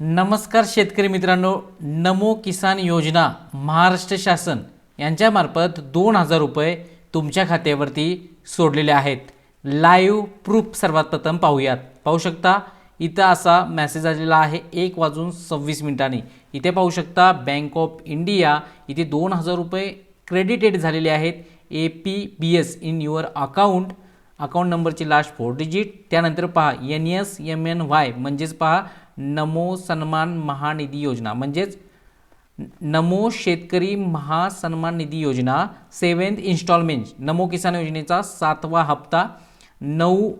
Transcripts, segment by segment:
नमस्कार शेतकरी मित्रांनो नमो किसान योजना महाराष्ट्र शासन यांच्यामार्फत दोन हजार रुपये तुमच्या खात्यावरती सोडलेले आहेत. लाईव्ह प्रूफ सर्वात प्रथम पाहूयात. पाहू शकता इथं असा मेसेज आलेला आहे एक वाजून सव्वीस मिनिटांनी. इथे पाहू शकता बँक ऑफ इंडिया इथे दोन हजार रुपये क्रेडिटेड झालेले आहेत. A P B S in your account account नंबरची लास्ट फोर डिजिट त्यानंतर पहा N S M N Y म्हणजेच पहा नमो सन्मान महानिधी योजना. म्हणजेच नमो शेतकरी महासन्मान निधी योजना सेवन्थ इन्स्टॉलमेंट नमो किसान योजनेचा सातवा हप्ता नऊ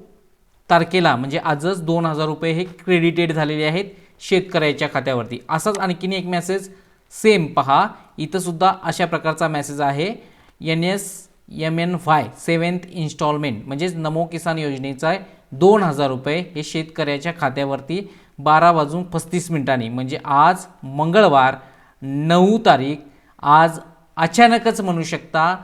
तारखेला म्हणजे आजच दोन हजार रुपये हे क्रेडिटेड झालेले आहेत शेतकऱ्याच्या खात्यावरती. असाच आणखीन एक मेसेज सेम पहा. इथंसुद्धा अशा प्रकारचा मेसेज आहे. N S M N Y seventh instalment म्हणजेच नमो किसान योजनेचा दोन हजार रुपये हे शेतकऱ्याच्या खात्यावरती बारा वाजून पस्तीस मिनिटांनी. म्हणजे आज मंगळवार नऊ तारीख आज अचानकच म्हणू शकता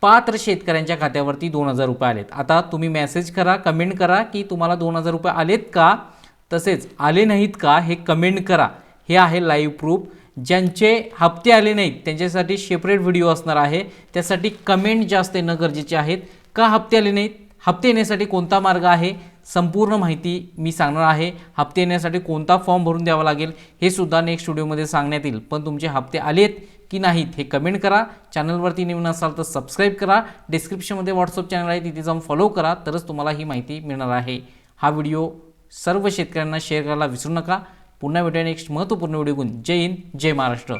पात्र शेतकऱ्यांच्या खात्यावरती दोन हजार रुपये आलेत. आता तुम्ही मेसेज करा कमेंट करा की तुम्हाला दोन हजार रुपये आलेत का? तसेच आले नाहीत का? हे कमेंट करा. हे आहे लाईव्ह प्रूफ ज्यांचे हप्ते आले नाहीत त्यांच्यासाठी सेपरेट व्हिडिओ असणार आहे. त्यासाठी कमेंट जास्त येणं गरजेचे आहेत. का हप्ते आले नाहीत? हप्ते येण्यासाठी कोणता मार्ग आहे? संपूर्ण माहिती मी सांगणार आहे. हप्ते येण्यासाठी कोणता फॉर्म भरून द्यावा लागेल? हे सुद्धा नेक्स्ट व्हिडिओमध्ये सांगण्यात येईल. पण तुमचे हप्ते आलेत की नाहीत हे कमेंट करा. चॅनलवरती नवीन असाल तर सबस्क्राईब करा. डिस्क्रिप्शनमध्ये व्हॉट्सअप चॅनल आहे तिथे जाऊन फॉलो करा. तरच तुम्हाला ही माहिती मिळणार आहे. हा व्हिडिओ सर्व शेतकऱ्यांना शेअर करायला विसरू नका. पुन्हा भेटूया नेक्स्ट महत्त्वपूर्ण व्हिडिओ घेऊन. जय हिंद जय महाराष्ट्र.